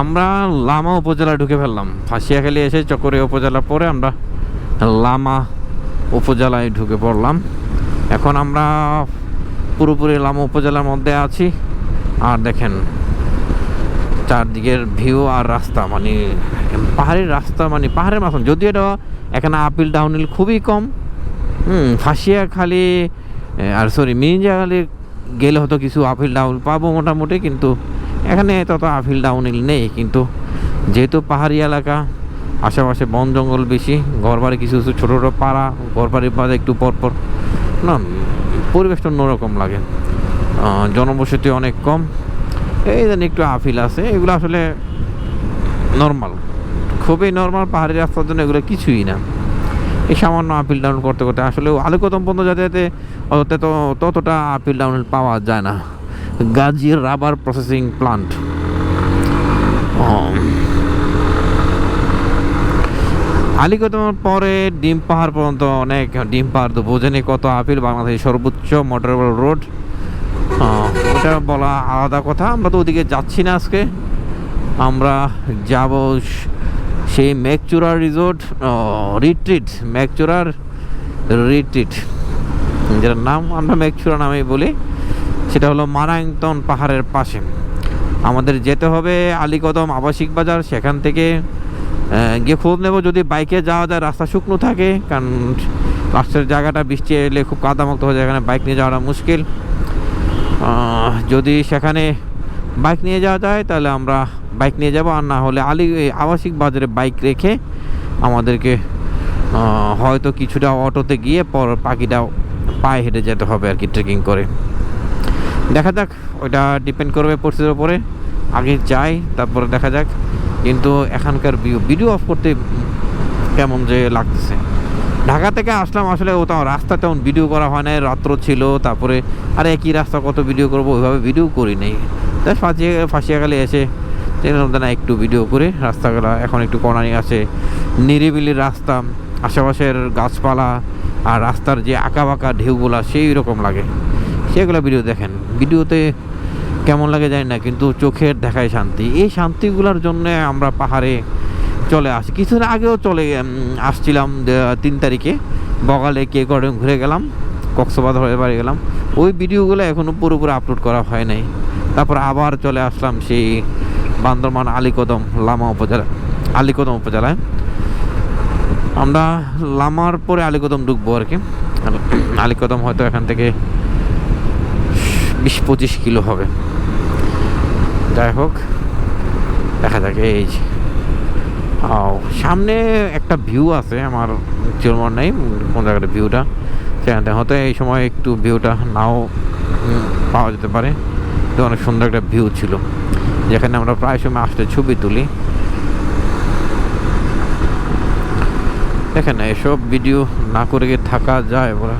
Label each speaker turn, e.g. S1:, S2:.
S1: আমরা লামা উপজেলায় ঢুকে ফেললাম। ফাঁসিয়াখালী এসে চকরিয়া উপজেলা পরে আমরা লামা উপজেলায় ঢুকে পড়লাম। এখন আমরা পুরোপুরি লামা উপজেলার মধ্যে আছি। আর দেখেন, চারদিকের ভিউ আর রাস্তা মানে পাহাড়ের রাস্তা মানে পাহাড়ের মাথা যদিও এটা এখানে আপিল ডাউনহিল খুবই কম। হুম ফাঁসিয়া খালি আর সরি মির্জা খালি গেলে হয়তো কিছু আপিল ডাউন পাবো মোটামুটি, কিন্তু এখানে তত আপিল ডাউনহিল নেই, কিন্তু যেহেতু পাহাড়ি এলাকা, আশেপাশে বন জঙ্গল বেশি, ঘরবাড়ি কিছু কিছু ছোটো ছোটো পাড়া, ঘরবাড়ির পাড়া একটু পরপর, না পরিবেশটা অন্যরকম লাগে। জনবসতি অনেক কম, এই যেন একটু আপিল আছে, এগুলো আসলে নর্মাল খুবই নর্মাল পাহাড়ি রাস্তার জন্য এগুলো কিছুই না। এই সামান্য আপিল ডাউন করতে করতে আসলে আলোকতম পর্যন্ত যাতে যাতে ততটা আপিল ডাউন পাওয়া যায় না। গাজীর রাবার প্রসেসিং প্লান্ট। আলিকদমের পরে ডিম পাহাড় পর্যন্ত অনেক ডিম পাহাড় তো বোঝেনি কত আপিল বাংলাদেশের সর্বোচ্চ মোটরেবল রোড। ওটা বলা আলাদা কথা, আমরা তো ওদিকে যাচ্ছি না আজকে। আমরা যাব সেই মেঘচূড়া রিসোর্ট রিট্রিট মেঘচূড়ার রিট্রিট। যেটার নাম আমরা মেঘচূড়া নামেই বলি। সেটা হলো মারাংতন পাহাড়ের পাশে। আমাদের যেতে হবে আলীকদম আবাসিক বাজার, সেখান থেকে গিয়ে খোঁজ নেব। যদি বাইকে যাওয়া যায়, রাস্তা শুকনো থাকে, কারণ রাস্তার জায়গাটা বৃষ্টি এলে খুব কাদামুক্ত হয়ে যায়, এখানে বাইক নিয়ে যাওয়াটা মুশকিল। যদি সেখানে বাইক নিয়ে যাওয়া যায়, তাহলে আমরা বাইক নিয়ে যাব। আর না হলে আলি আবাসিক বাজারে বাইক রেখে আমাদেরকে হয়তো কিছুটা অটোতে গিয়ে পর পাখিটা পায়ে হেঁটে যেতে হবে আর কি ট্রেকিং করে। দেখা যাক ওইটা ডিপেন্ড করবে পরিস্থিতির উপরে। আগে যাই, তারপরে দেখা যাক। কিন্তু এখানকার ভিউ ভিডিও অফ করতে কেমন যে লাগতেছে। ঢাকা থেকে আসলাম, আসলে ও তেমন রাস্তা তেমন ভিডিও করা হয় নাই। রাত্র ছিল, তারপরে, আরে একই রাস্তা, কত ভিডিও করব? ওইভাবে ভিডিও করি নেই। তাই ফাঁসিয়া, ফাঁসিয়াখালে এসে না, একটু ভিডিও করে। রাস্তাগুলো এখন একটু কর্নারিং আছে। নিরিবিলি রাস্তা, আশেপাশের গাছপালা আর রাস্তার যে আঁকা বাঁকা ঢেউগুলা সেই রকম লাগে। সেগুলো ভিডিও দেখেন। ভিডিওতে কেমন লাগে জানি না, কিন্তু চোখের দেখায় শান্তি। এই শান্তিগুলোর জন্য আমরা পাহাড়ে চলে আসি। কিছুদিন আগেও চলে আসছিলাম তিন তারিখে। বগালে কে গার্ডেন ঘুরে গেলাম, কক্সবাজার হয়ে বাড়ি গেলাম। ওই ভিডিওগুলো এখনও পুরোপুরি আপলোড করা হয় নাই। তারপর আবার চলে আসলাম সেই বান্দরমান আলীকদম লামা উপজেলা, আলীকদম উপজেলায়। আমরা লামার পরে আলীকদম ঢুকবো আর কি। আলীকদম হয়তো এখান থেকে বিশ পঁচিশ কিলো হবে। যাই হোক, দেখা যাক এই সামনে একটা ভিউ আছে আমার চিরমন নেই কোন জায়গাটা ভিউটা সেখানে হয়তো এই সময় একটু ভিউটা নাও পাওয়া যেতে পারে। তো অনেক সুন্দর একটা ভিউ ছিল। যেখানে আমরা প্রায় সময় আসলে ছবি তুলি। দেখেন এসব ভিডিও না করে থাকা যায় ওরা